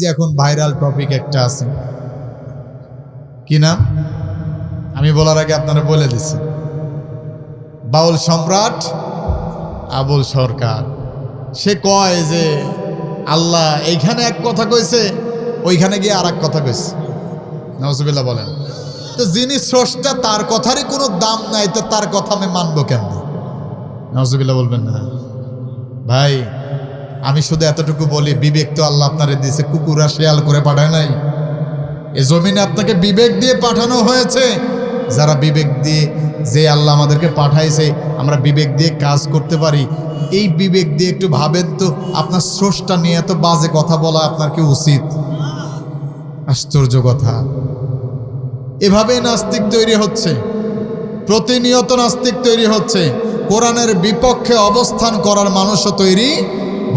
যে এখন viral topic একটা আছে। কি নাম? আমি বলার আগে আপনারা বলে দিচ্ছি বাউল সম্রাট, আবুল সরকার। সে কয় যে, আল্লাহ এইখানে এক কথা কইছে, ওইখানে গিয়ে আর এক কথা কইছে। নজবিল্লা বলেন। তো যিনি স্রষ্টা, তার কথারই কোনো দাম নাই, তো তার কথা আমি মানবো কেমন? নজবিল্লা বলবেন না। ভাই আমি শুধু এতটুকু বলি, বিবেক তো আল্লাহ আপনারে দিয়েছে কুকুরা শেয়াল করে পাঠায় নাই। এ জমিনে আপনাকে বিবেক দিয়ে পাঠানো হয়েছে। যারা বিবেক দিয়ে যে আল্লাহ আমাদেরকে পাঠাইছে, আমরা বিবেক দিয়ে কাজ করতে পারি। এই বিবেক দিয়ে একটু ভাবেন তো, আপনার স্রষ্টা নিয়ে এত বাজে কথা বলা আপনার কি উচিত? আশ্চর্য কথা। এভাবেই নাস্তিক তৈরি হচ্ছে। প্রতিনিয়ত নাস্তিক তৈরি হচ্ছে। কোরআনের বিপক্ষে অবস্থান করার মানুষও তৈরি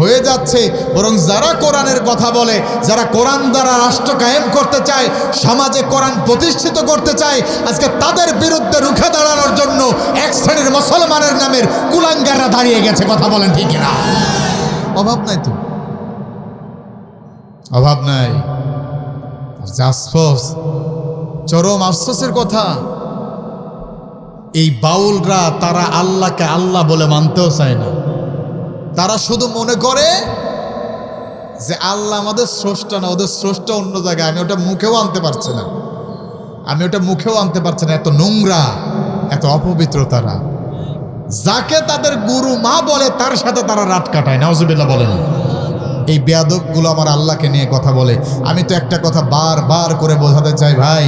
হয়ে যাচ্ছে, বরং যারা কোরআনের কথা বলে, যারা কোরআন দ্বারা রাষ্ট্র কায়েম করতে চায়, সমাজে কোরআন প্রতিষ্ঠিত করতে চায়, আজকে তাদের বিরুদ্ধে রুখে দাঁড়ানোর জন্য এক শ্রেণির মুসলমানের নামের কুলাঙ্গাররা দাঁড়িয়ে গেছে, কথা বলেন ঠিক না অভাব নাই তো? অভাব নাই? আফসোস, চরম আফসোসের কথা। এই বাউলরা, তারা আল্লাহকে আল্লাহ বলে মানতেও চায় না। তারা শুধু মনে করে যে আল্লাহ আমাদের স্রষ্টা না, ওদের স্রষ্টা অন্য জায়গায়। আমি ওটা মুখেও আনতে পারছি না। আমি ওটা মুখেও আনতে পারছি না, এত নোংরা, এত অপবিত্র তারা যাকে তাদের গুরু মা বলে, তার সাথে তারা রাত কাটায় নজবিল্লা বলেন। এই বেয়াদবগুলো আমার আল্লাহকে নিয়ে কথা বলে। আমি তো একটা কথা বারবার করে বোঝাতে চাই, ভাই,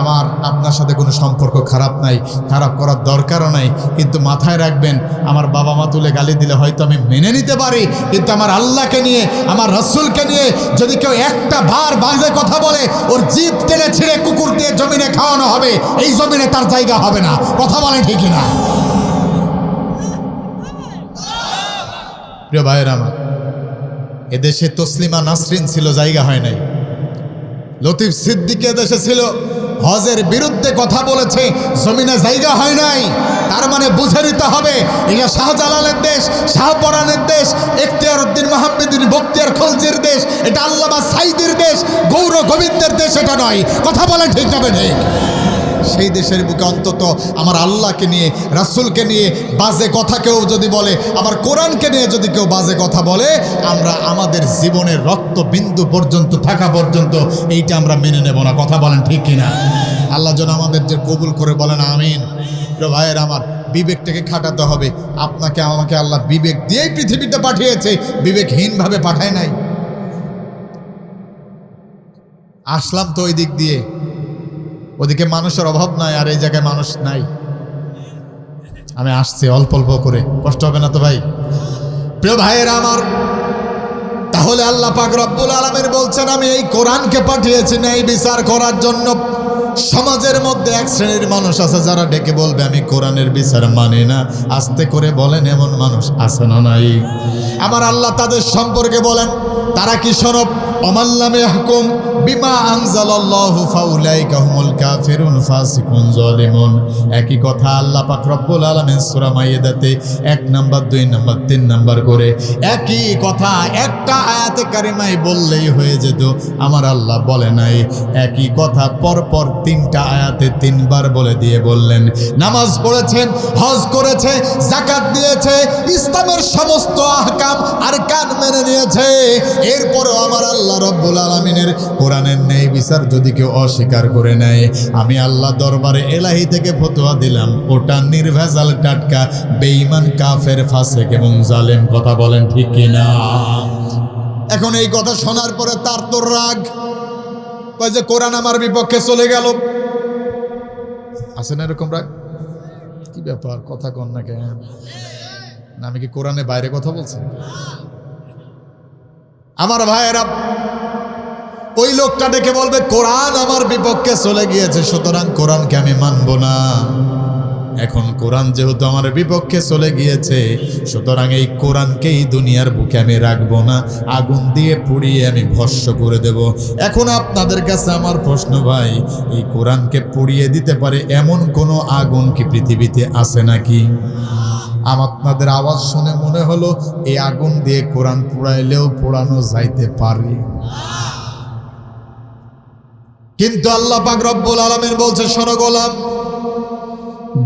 আমার, আপনার সাথে কোনো সম্পর্ক খারাপ নাই, খারাপ করার দরকারও নাই, কিন্তু মাথায় রাখবেন, আমার বাবা মা তুলে গালি দিলে হয়তো আমি মেনে নিতে পারি, কিন্তু আমার আল্লাহকে নিয়ে, আমার রসুলকে নিয়ে যদি কেউ একটা বার বাজে কথা বলে, ওর জিপ টেনে ছিঁড়ে কুকুর দিয়ে জমিনে খাওয়ানো হবে, এই জমিনে তার জায়গা হবে না। কথা বলে ঠিকই না প্রিয় ভাইয়ের আমার এদেশে তসলিমা নাসরিন ছিল, জায়গা হয় নাই। লতিফ সিদ্দিক এদেশে ছিল, হজের বিরুদ্ধে কথা বলেছে, জমিনে জায়গা হয় নাই। তার মানে বুঝে নিতে হবে এটা শাহজালালের দেশ, শাহপরানের দেশ এখতিয়ার উদ্দিন মাহমুদ্দিন বক্তিয়ার খলজির দেশ, এটা আল্লামা সাইদের দেশ, গৌর গোবিন্দের দেশ, এটা নয়। কথা বলে ঠিক যাবে ঠিক সেই দেশের বুকে অন্তত আমার আল্লাহকে নিয়ে, রাসুলকে নিয়ে বাজে কথা কেউ যদি বলে, আমার কোরআনকে নিয়ে যদি কেউ বাজে কথা বলে, আমরা আমাদের জীবনের রক্ত বিন্দু পর্যন্ত, থাকা পর্যন্ত এইটা আমরা মেনে নেব না। কথা বলেন ঠিক কিনা? আল্লাহ যেন আমাদের যে কবুল করে বলেন, আমিন। ভাইয়ের আমার, বিবেকটাকে খাটাতে হবে। আপনাকে, আমাকে আল্লাহ বিবেক দিয়েই পৃথিবীতে পাঠিয়েছে, বিবেকহীনভাবে পাঠায় নাই। আসলাম তো ওই দিক দিয়ে। ওদিকে মানুষের অভাব নাই আর এই জায়গায় মানুষ নাই। আমি আসছি অল্প অল্প করে। কষ্ট হবে না তো ভাই? প্রিয় ভাইয়েরা আমার, তাহলে আল্লাহ পাক রব্বুল আলমের বলছেন, আমি এই কোরআনকে পাঠিয়েছি না এই বিচার করার জন্য। সমাজের মধ্যে এক শ্রেণির মানুষ আছে যারা ডেকে বলবে, আমি কোরআনের বিচার মানি না। আস্তে করে বলেন, এমন মানুষ আছে না নাই? আমার আল্লাহ তাদের সম্পর্কে বলেন, তারা কি সরব অমাল্লামে হুকুম বিমা আনজালাল্লাহু ফাউলাইকা হুমুল কাফিরুন ফাসিকুন জালিমুন। একই কথা আল্লাহ পাক রব্বুল আলামিন সূরা মাইয়াদাতে এক নাম্বার, দুই নাম্বার, তিন নাম্বার করে একই কথা একটা আয়াতে কারিমায় বললেই হয়ে যেত। আমার আল্লাহ বলে নাই। একই কথা পরপর তিনটা আয়াতে তিনবার বলে দিয়ে বললেন, নামাজ পড়েছেন, হজ করেছে জাকাত দিয়েছে, ইসলামের সমস্ত আহকাম আর কান মেনে নিয়েছে। এরপরও আমার আল্লাহ রব্বুল আলমিনের কোরআনের ন্যায় বিচার যদি কেউ অস্বীকার করে নেয়, আমি আল্লাহ দরবারে এলাহি থেকে ফতোয়া দিলাম। ওটা নির্ভেজাল টাটকা, বেঈমান, কাফের, ফাসেক এবং জালেম, কথা বলেন ঠিক কিনা? এখন এই কথা শোনার পরে তার তোর রাগ। কয় যে, কোরআন আমার বিপক্ষে চলে গেল। আছে না এরকম রাগ? কি ব্যাপার? কথা কন না কেন? আমি কি কোরআনে বাইরে কথা বলছি? আমার ভাইয়েরা, ওই লোকটা ডেকে বলবে, কোরআন আমার বিপক্ষে চলে গিয়েছে, সুতরাং কোরআনকে আমি মানব না। এখন কোরআন যেহেতু আমার বিপক্ষে চলে গিয়েছে, সুতরাং এই কোরআনকেই দুনিয়ার বুকে আমি রাখব না। আগুন দিয়ে পুড়িয়ে আমি ভস্য করে দেব। এখন আপনাদের কাছে আমার প্রশ্ন, ভাই, এই কোরআনকে পুড়িয়ে দিতে পারে এমন কোনো আগুন কি পৃথিবীতে আছে নাকি? আমার আপনাদের আওয়াজ শুনে মনে হলো এই আগুন দিয়ে কোরআন পোড়াইলেও পোড়ানো যাইতে পারে। কিন্তু আল্লাহ পাক রব্বুল আলমের বলছে, শোনো গোলাম,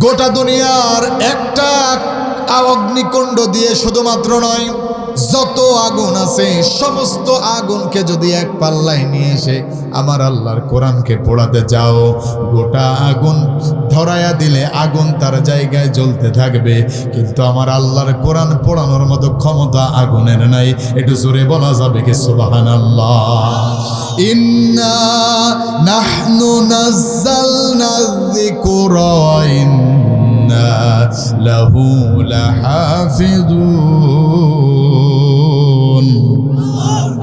গোটা দুনিয়ার একটা অগ্নিকুণ্ড দিয়ে শুধুমাত্র নয় যত আগুন আছে, সমস্ত আগুনকে যদি এক পাল্লায় নিয়ে এসে আমার আল্লাহর কোরআনকে পোড়াতে যাও, গোটা আগুন ধরায়া দিলে আগুন তার জায়গায় জ্বলতে থাকবে। কিন্তু আমার আল্লাহর কোরআন পোড়ানোর মতো ক্ষমতা আগুনের নাই। একটু জোরে বলা যাবে কি সুবাহান আল্লাহ ইন্না নাহনু নাজ্জালনা ইন্না লাহু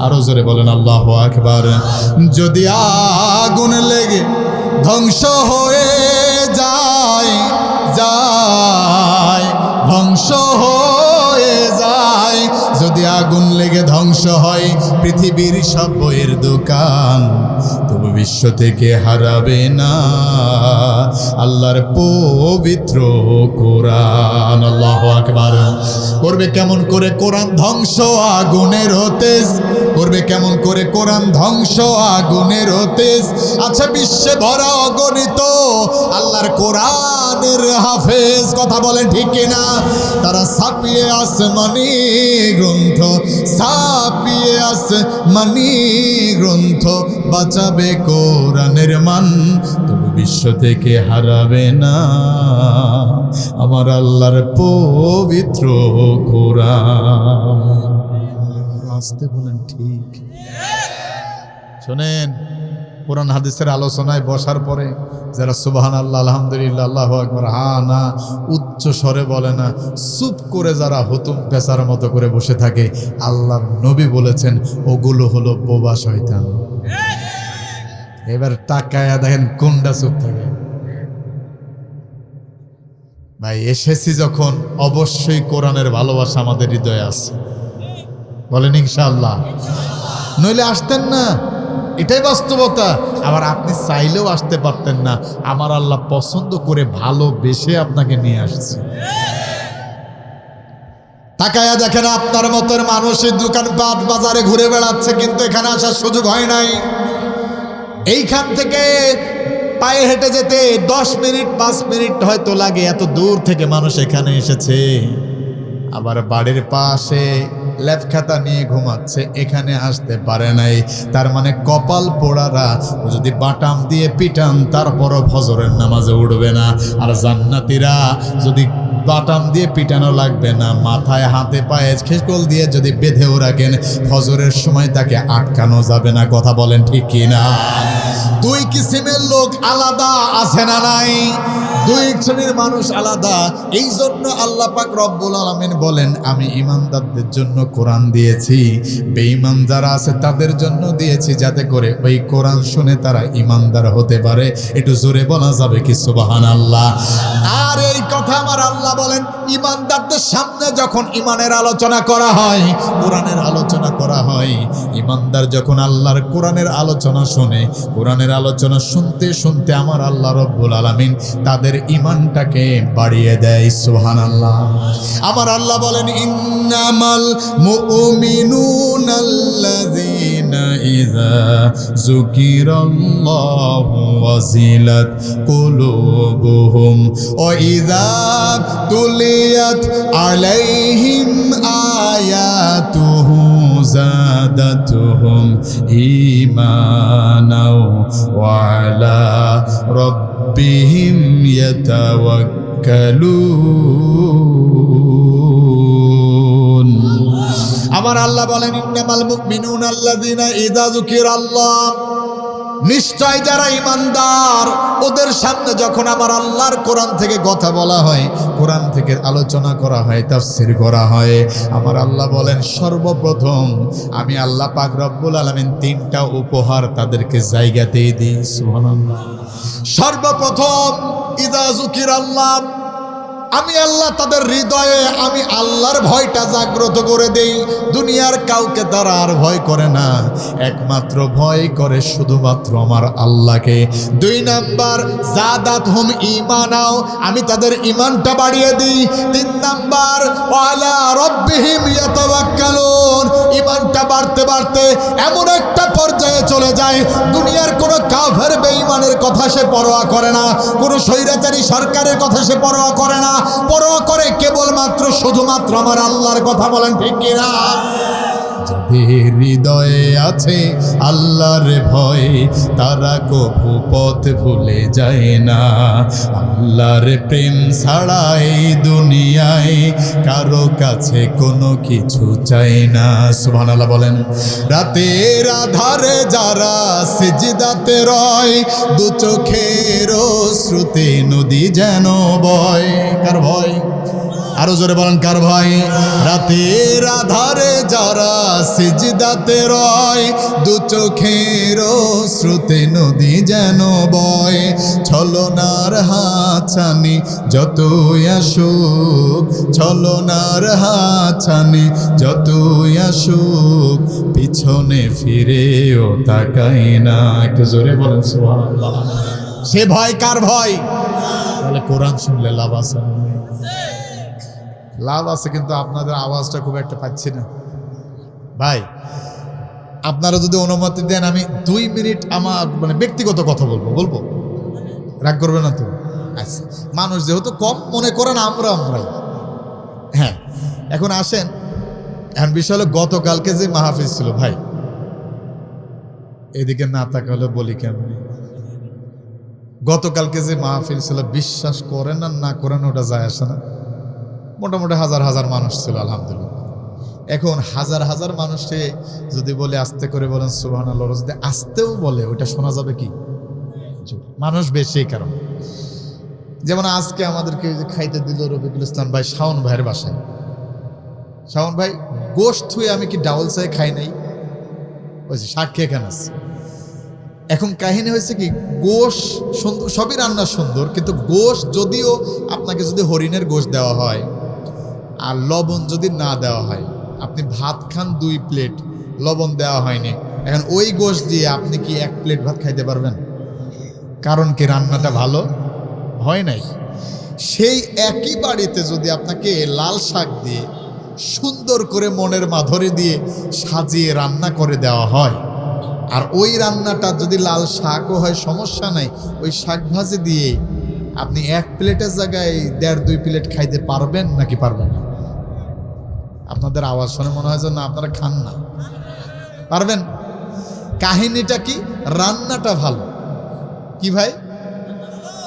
আরও জোরে বলেন, আল্লাহ আকবার। যদি আগুন লেগে ধ্বংস হয়ে যায় যায়, ধ্বংস হয়ে যায়, যদি আগুন লেগে ধ্বংস হয় পৃথিবীর সব বইয়ের দোকান তবু বিশ্ব থেকে হারাবে না। আল্লাহর পবিত্র কোরআন, আল্লাহ আকবার। করবে কেমন করে কোরআন ধ্বংস, আগুনের হতেজ। করবে কেমন করে কোরআন ধ্বংস, আগুনের হতেজ। আচ্ছা বিশ্বে ভরা অগণিত আল্লাহর কোরআনের হাফেজ, কথা বলে ঠিক না তারা ছাপিয়ে আসমানি গ্রন্থ, ছাপিয়ে আসমানি গ্রন্থ, বাঁচাবে কোরআনের মান তবু বিশ্ব থেকে হারাবে না। আমার আল্লাহর পবিত্র কোরআন। আসতে বলেন ঠিক। শোনেন কোরআন হাদিসের আলোচনায় বসার পরে যারা সুবাহান আল্লাহ আলহামদুলিল্লাহ আল্লাহ আকবর হা না উচ্চ স্বরে বলে না চুপ করে যারা হতুম পেশার মতো করে বসে থাকে আল্লাহ নবী বলেছেন ওগুলো হলো বোবা শয়তান। এবার টাকায় দেখেন কোনটা চুপ থাকে। ভাই, এসেছি যখন, অবশ্যই কোরআনের ভালোবাসা আমাদের হৃদয়ে আছে। বলেন ইনশাআল্লাহ। নইলে আসতেন না। এটাই বাস্তবতা। আবার আপনি চাইলেও আসতে পারতেন না। আমার আল্লাহ পছন্দ করে ভালোবেসে আপনাকে নিয়ে আসছে। তাকায়া দেখেন আপনার মতন মানুষের দোকান দোকানপাট বাজারে ঘুরে বেড়াচ্ছে, কিন্তু এখানে আসার সুযোগ হয় নাই। এইখান থেকে পায়ে হেঁটে যেতে দশ মিনিট, পাঁচ মিনিট হয়তো লাগে। এত দূর থেকে মানুষ এখানে এসেছে। আবার বাড়ির পাশে ল্যাপ খাতা নিয়ে ঘুমাচ্ছে, এখানে আসতে পারে নাই। তার মানে কপাল পোড়ারা, যদি বাটাম দিয়ে পিটান, তারপরও ফজরের নামাজে উঠবে না। আর জান্নাতিরা যদি বাটাম দিয়ে পিটানো লাগবে না, মাথায় হাতে পায়ে খেসকল দিয়ে যদি বেঁধেও রাখেন, ফজরের সময় তাকে আটকানো যাবে না। কথা বলেন ঠিক কি না? দুই কিসিমের লোক আলাদা আছে না নাই? দুই শ্রেণির মানুষ আলাদা। এই জন্য আল্লাহ পাক রব্বুল আলমিন বলেন, আমি ইমানদারদের জন্য কোরআন দিয়েছি, বেঈমান যারা আছে তাদের জন্য দিয়েছি যাতে করে ওই কোরআন শুনে তারা ইমানদার হতে পারে। একটু জোরে বলা যাবে কি সুবাহান আল্লাহ কথা আমার আল্লাহ বলেন, ইমানদারদের সামনে যখন ইমানের আলোচনা করা হয়, কোরআনের আলোচনা করা হয়, ইমানদার যখন আল্লাহর কোরআনের আলোচনা শোনে, কোরআনের আলোচনা শুনতে শুনতে আমার আল্লাহ রব্বুল আলমিন তাদের ইমানটাকে বাড়িয়ে দেয় সুহান আল্লাহ আমার আল্লাহ বলেন, ইন্নামাল মুমিনুন إذا ذكر الله وزلت قلوبهم وإذا تليت عليهم آياته زادتهم إيمانا وعلى ربهم يتوكلون. আমার আল্লাহ বলেন, ইন্নামাল মুমিনুন আল্লাযীনা ইযা যুকিরাল্লাহ। নিশ্চয় যারা ইমানদার ওদের সামনে যখন আমার আল্লাহর কোরআন থেকে কথা বলা হয়, কোরআন থেকে আলোচনা করা হয়, তাফসির করা হয়, আমার আল্লাহ বলেন, সর্বপ্রথম আমি আল্লাহ পাক রব্বুল আলামিন তিনটা উপহার তাদেরকে জায়গাতেই দিই। সুবহানাল্লাহ। সর্বপ্রথম ইদা জুকির আল্লাহ আমি আল্লাহ তাদের হৃদয়ে, আমি আল্লাহর ভয়টা জাগ্রত করে দেই। দুনিয়ার কাউকে তারা আর ভয় করে না। একমাত্র ভয় করে শুধুমাত্র আমার আল্লাহকে। দুই নাম্বার জাদাত হুম ইমানাও আমি তাদের ইমানটা বাড়িয়ে দিই। তিন নাম্বার, ওয়ালা রব্বিহিম ইয়াতাওয়াক্কালুন ইমানটা বাড়তে বাড়তে এমন একটা পর্যায়ে চলে যায়। দুনিয়ার কোনো কাফের কথা সে পরোয়া করে না। কোনো স্বৈরাচারী সরকারের কথা সে পরোয়া করে না। পরোয়া করে কেবলমাত্র শুধুমাত্র আমার আল্লাহর কথা বলেন ঠিক কিনা? হৃদয়ে আছে আল্লাহর ভয়। তারা কভু পথ ভুলে যায় না। আল্লাহর প্রেম ছাড়া এই দুনিয়ায় কারও কাছে কোনো কিছু চাই না। সুবহানাল্লাহ বলেন, রাতের আধারে যারা সিজদাতে রয়, দু চোখের শ্রুতে নদী যেন বয়। কার ভয়? আরও জোরে বলেন কার ভাই? রাতের আধারে যারা সিজদাতে রয় দু চোখের শ্রুতে নদী যেন বয়। ছলনার হাছানি যতই আসুক ছলনার হাছানি যতই আসুক পিছনে ফিরেও তাকাই না। একটু জোরে বলেন সে ভয় কার ভয়? তাহলে কোরআন শুনলে লাভ আছে? লাভ আছে, কিন্তু আপনাদের আওয়াজটা খুব একটা পাচ্ছি না। ভাই, আপনারা যদি অনুমতি দেন, আমি দুই মিনিট আমার মানে ব্যক্তিগত কথা বলব বলব? রাগ করবে না তো? আচ্ছা মানুষ যেহেতু কম মনে করেন আমরা আমরাই। হ্যাঁ এখন আসেন। এখন বিষয় হলো, গতকালকে যে মাহফিজ ছিল, ভাই, এদিকে না তাকালে বলি কেমনি? গতকালকে যে মাহফিল ছিল, বিশ্বাস করেন আর না করেন, ওটা যায় আসে না। মোটামুটি হাজার হাজার মানুষ ছিল, আলহামদুলিল্লাহ। এখন হাজার হাজার মানুষে যদি বলে আস্তে করে বলেন সুবাহ যদি আসতেও বলে ওটা শোনা যাবে কি? মানুষ বেশি কারণ। যেমন আজকে আমাদেরকে খাইতে দিল রবিকুল ইসলাম ভাই শাওন ভাইয়ের বাসায়। শাওন ভাই গোষ্ঠ হয়ে আমি কি ডাউল চাই খাই নাই? বলছি যে সাক্ষী এখানে আছে? এখন কাহিনী হয়েছে কি, গোশ সুন্দর সবই রান্না সুন্দর, কিন্তু গোশ যদিও আপনাকে যদি হরিণের গোশ দেওয়া হয় আর লবণ যদি না দেওয়া হয়, আপনি ভাত খান দুই প্লেট, লবণ দেওয়া হয়নি। এখন ওই গোশ দিয়ে আপনি কি এক প্লেট ভাত খাইতে পারবেন? কারণ কি রান্নাটা ভালো? হয় নাই? সেই একই বাড়িতে যদি আপনাকে লাল শাক দিয়ে সুন্দর করে মনের মাধুরী দিয়ে সাজিয়ে রান্না করে দেওয়া হয়, আর ওই রান্নাটা যদি লাল শাকও হয়, সমস্যা নাই। ওই শাক ভাজি দিয়ে আপনি এক প্লেটের জায়গায় দেড় দুই প্লেট খাইতে পারবেন নাকি পারবেন না? আপনাদের আওয়াজ শুনে মনে হয় যে না আপনারা খান না। পারবেন? কাহিনীটা কি? রান্নাটা ভালো। কি ভাই?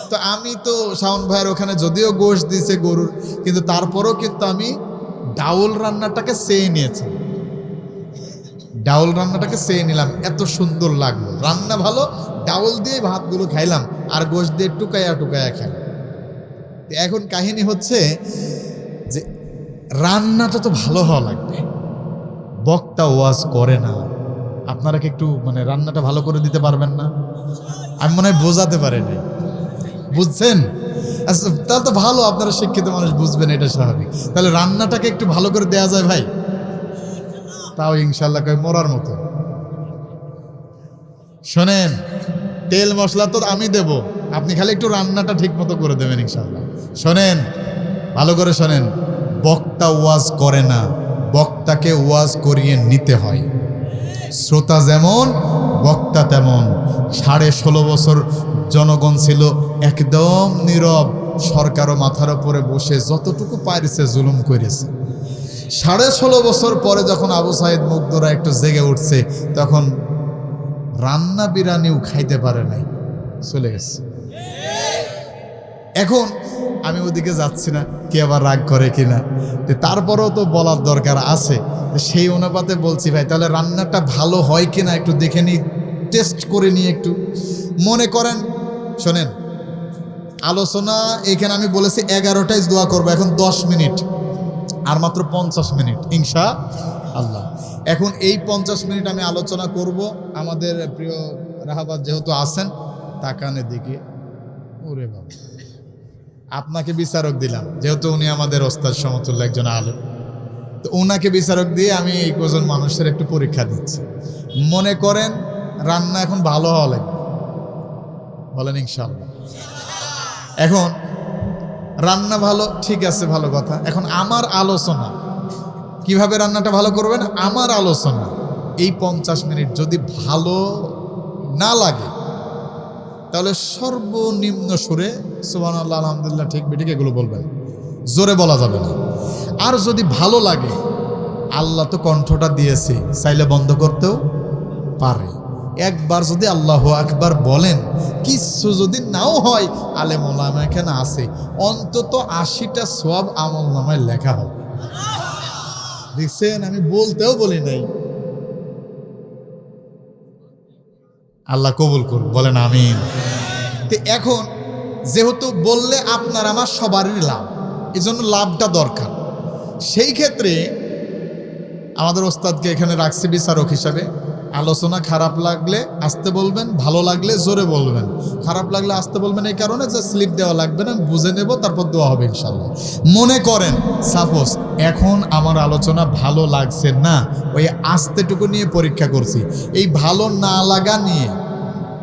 তো আমি তো শাওন ভাইয়ের ওখানে যদিও গোশ দিয়েছে গরুর, কিন্তু তারপরও কিন্তু আমি ডাউল রান্নাটাকে চেয়ে নিয়েছি। ডাউল রান্নাটাকে চেয়ে নিলাম, এত সুন্দর লাগল। রান্না ভালো, ডাউল দিয়ে ভাতগুলো খাইলাম, আর গোশ দিয়ে টুকাইয়া টুকাইয়া খাই এখন কাহিনী হচ্ছে যে রান্নাটা তো ভালো হওয়া লাগবে। বক্তা ওয়াজ করে না। আপনারা কি একটু মানে রান্নাটা ভালো করে দিতে পারবেন না? আমি মনে হয় বোঝাতে পারিনি। বুঝছেন? আচ্ছা তাহলে তো ভালো, আপনারা শিক্ষিত মানুষ বুঝবেন, এটা স্বাভাবিক। তাহলে রান্নাটাকে একটু ভালো করে দেয়া যায় ভাই? তাও ইনশাল্লাহ কয় মরার মতো। শোনেন, তেল মশলা তো আমি দেব। আপনি খালি একটু রান্নাটা ঠিক মতো করে দেবেন ইনশাল্লাহ শোনেন, ভালো করে শোনেন। বক্তা ওয়াজ করে না, বক্তাকে ওয়াজ করিয়ে নিতে হয়। শ্রোতা যেমন, বক্তা তেমন। সাড়ে ষোলো বছর জনগণ ছিল একদম নীরব, সরকারও মাথার উপরে বসে যতটুকু পারিছে জুলুম করেছে। সাড়ে ষোলো বছর পরে যখন আবু সাইদ মুগ্ধরা একটু জেগে উঠছে, তখন রান্না বিরানিও খাইতে পারে নাই, চলে গেছে। এখন আমি ওদিকে যাচ্ছি না, কে আবার রাগ করে কিনা। তো তারপরেও তো বলার দরকার আছে। সেই অনুপাতে বলছি ভাই, তাহলে রান্নাটা ভালো হয় কি না একটু দেখে নিই টেস্ট করে নিই একটু। মনে করেন, শোনেন, আলোচনা এখানে আমি বলেছি এগারোটায় দোয়া করব, এখন দশ মিনিট। আর মাত্র পঞ্চাশ মিনিট ইনশা আল্লাহ এখন এই পঞ্চাশ মিনিট আমি আলোচনা করব। আমাদের প্রিয় রাহাবাদ যেহেতু আছেন, তাকানে দিকে ওরে বাবা। আপনাকে বিচারক দিলাম। যেহেতু উনি আমাদের ওস্তাদ সমতুল্য একজন আলেম। তো ওনাকে বিচারক দিয়ে আমি এই কজন মানুষের একটু পরীক্ষা দিচ্ছি। মনে করেন রান্না এখন ভালো হওয়া লাগবে। বলেন ইনশাল্লাহ এখন, রান্না ভালো, ঠিক আছে, ভালো কথা। এখন আমার আলোচনা, কীভাবে রান্নাটা ভালো করবেন? আমার আলোচনা, এই পঞ্চাশ মিনিট যদি ভালো না লাগে তাহলে সর্বনিম্ন সুরে সুবান আল্লাহ আলহামদুলিল্লাহ, ঠিক, বেঠিক এগুলো বলবেন। জোরে বলা যাবে না। আর যদি ভালো লাগে, আল্লাহ তো কণ্ঠটা দিয়েছে, চাইলে বন্ধ করতেও পারে। একবার যদি আল্লাহ আকবার বলেন, কিছু যদি নাও হয় আলে মোলামা এখানে আছে, অন্তত আশিটা সব আমল নামায় লেখা হবে। দেখছেন, আমি বলতেও বলি নাই। আল্লাহ কবুল করুন বলেন আমি তো এখন যেহেতু বললে আপনার আমার সবারই লাভ, এজন্য জন্য লাভটা দরকার। সেই ক্ষেত্রে আমাদের ওস্তাদকে এখানে রাখছি বিচারক হিসাবে। আলোচনা খারাপ লাগলে আসতে বলবেন, ভালো লাগলে জোরে বলবেন। খারাপ লাগলে আসতে বলবেন এই কারণে যে স্লিপ দেওয়া লাগবে না, বুঝে নেব, তারপর দেওয়া হবে ইনশাল্লাহ মনে করেন, সাপোজ এখন আমার আলোচনা ভালো লাগছে না, ওই আস্তেটুকু নিয়ে পরীক্ষা করছি। এই ভালো না লাগা নিয়ে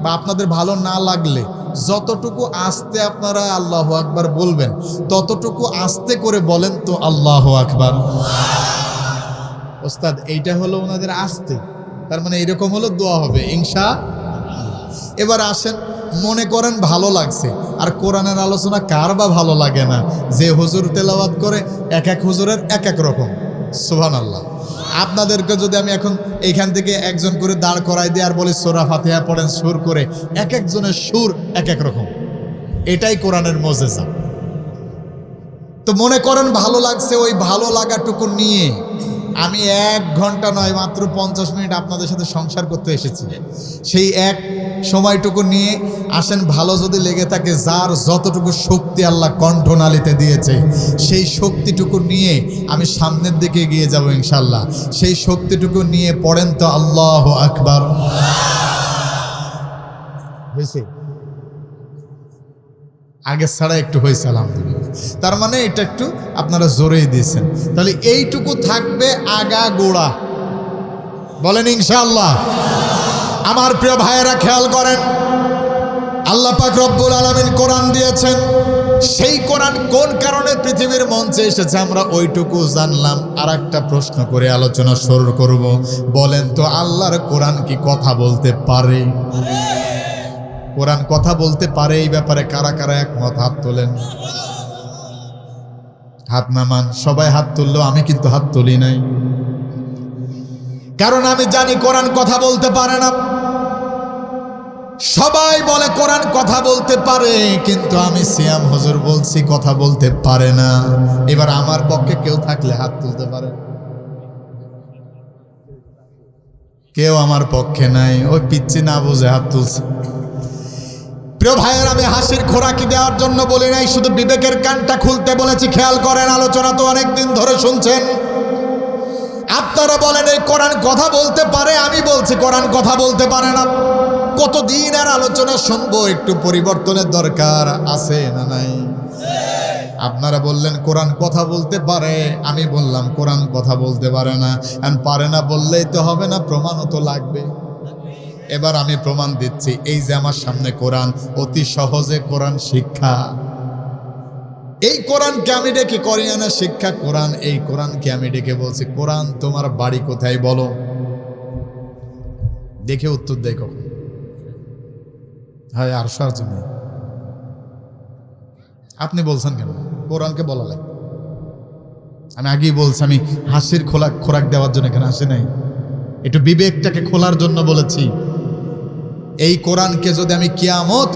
বা আপনাদের ভালো না লাগলে যতটুকু আস্তে আপনারা আল্লাহ আকবার বলবেন, ততটুকু আস্তে করে বলেন তো আল্লাহ আকবার। ওস্তাদ, এইটা হলো ওনাদের আস্তে। তার মানে এরকম হলো দোয়া হবে ইংসা এবার আসেন, মনে করেন ভালো লাগছে, আর কোরআনের আলোচনা কার বা ভালো লাগে না? যে হুজুর তেলাওয়াত করে, এক এক হুজুরের এক এক রকম। সুহান আল্লাহ আপনাদেরকে যদি আমি এখন এইখান থেকে একজন করে দাঁড় করাই দিই আর বলি, সোরা ফাতিহা পড়েন, সুর করে, এক একজনের সুর এক এক রকম। এটাই কোরআনের মজেজা। তো মনে করেন ভালো লাগছে ওই ভালো লাগাটুকু নিয়ে। আমি এক ঘণ্টা নয়, মাত্র পঞ্চাশ মিনিট আপনাদের সাথে সংসার করতে এসেছি। সেই এক সময়টুকু নিয়ে আসেন, ভালো যদি লেগে থাকে, যার যতটুকু শক্তি আল্লাহ কণ্ঠনালীতে দিয়েছে, সেই শক্তিটুকু নিয়ে আমি সামনের দিকে এগিয়ে যাব ইনশাল্লাহ সেই শক্তিটুকু নিয়ে পড়েন তো আল্লাহ আকবার। হয়েছে। আগের ছাড়া একটু হয়েছে, আলহামদুলিল্লাহ। তার মানে এটা একটু আপনারা জোরেই দিয়েছেন। তাহলে এইটুকু থাকবে আগা গোড়া। বলেন ইনশাল্লাহ আমার প্রিয় ভাইয়েরা, খেয়াল করেন, আল্লাহ পাক রব্বুল আলমিন কোরআন দিয়েছেন। সেই কোরআন কোন কারণে পৃথিবীর মঞ্চে এসেছে আমরা ওইটুকু জানলাম। আর একটা প্রশ্ন করে আলোচনা শুরু করব। বলেন তো, আল্লাহর কোরআন কি কথা বলতে পারে? কোরআন কথা বলতে পারে, এই ব্যাপারে কারা কারা একমত? হাত তোলেন। হাত নামান। সবাই হাত তুললো, আমি কিন্তু হাত তুলি নাই। কারণ আমি জানি কোরআন কথা বলতে পারে না। সবাই বলে কোরআন কথা বলতে পারে, কিন্তু আমি সিয়াম হজুর বলছি, কথা বলতে পারে না। এবার আমার পক্ষে কেউ থাকলে হাত তুলতে পারে। কেউ আমার পক্ষে নাই। ওই পিচ্ছি না বুঝে হাত তুলছে। প্রিয় ভাইয়ের, আমি হাসির খোরাকি দেওয়ার জন্য বলি নাই, শুধু বিবেকের কানটা খুলতে বলেছি, খেয়াল করেন, আলোচনা তো অনেকদিন ধরে শুনছেন। আপনারা বলেন, এই কোরআন কথা বলতে পারে, আমি বলছি, কোরআন কথা বলতে পারে না। কতদিন আর আলোচনা শুনব, একটু পরিবর্তনের দরকার আছে না নাই? আপনারা বললেন, কোরআন কথা বলতে পারে, আমি বললাম, কোরআন কথা বলতে পারে না। পারে না বললেই তো হবে না, প্রমাণও তো লাগবে। এবার আমি প্রমাণ দিচ্ছি, এই যে আমার সামনে কোরআন, অতি সহজে কোরআন শিক্ষা। এই কোরআনকে আমি ডেকে করিয়ানা শিক্ষা কোরআন, এই কোরআনকে আমি ডেকে বলছি, কোরআন তোমার বাড়ি কোথায় বলো? দেখে উত্তর দেয় কখন? হ্যাঁ আর সার জন্য আপনি বলছেন কেন? কোরআনকে বলা লাগবে। আমি আগেই বলছি, আমি হাসির খোলা খোরাক দেওয়ার জন্য এখানে আসে নাই। একটু বিবেকটাকে খোলার জন্য বলেছি। এই কোরআনকে যদি আমি কিয়ামত